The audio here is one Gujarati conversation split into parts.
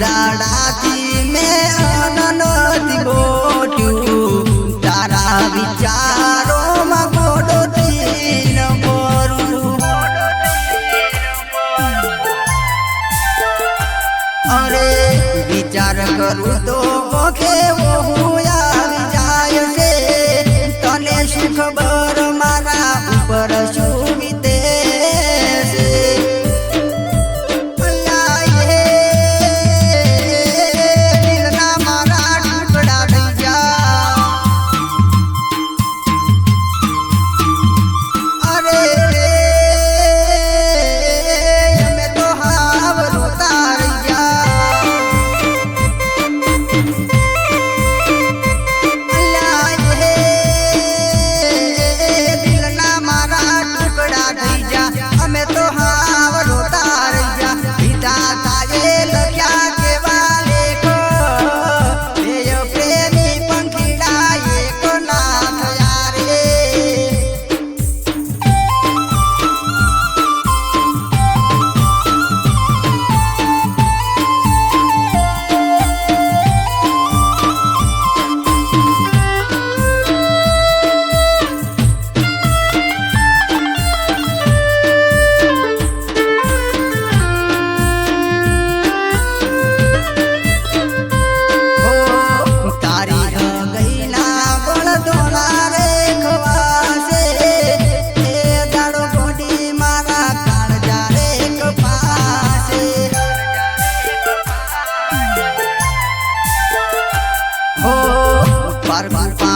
દાડાથી મેં અનનત ગોટ્યું. તારા વિચારોમાં ગોડોથી ન કરું અરે વિચાર કરું તો કેવો હું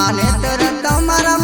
અને તરત તમારા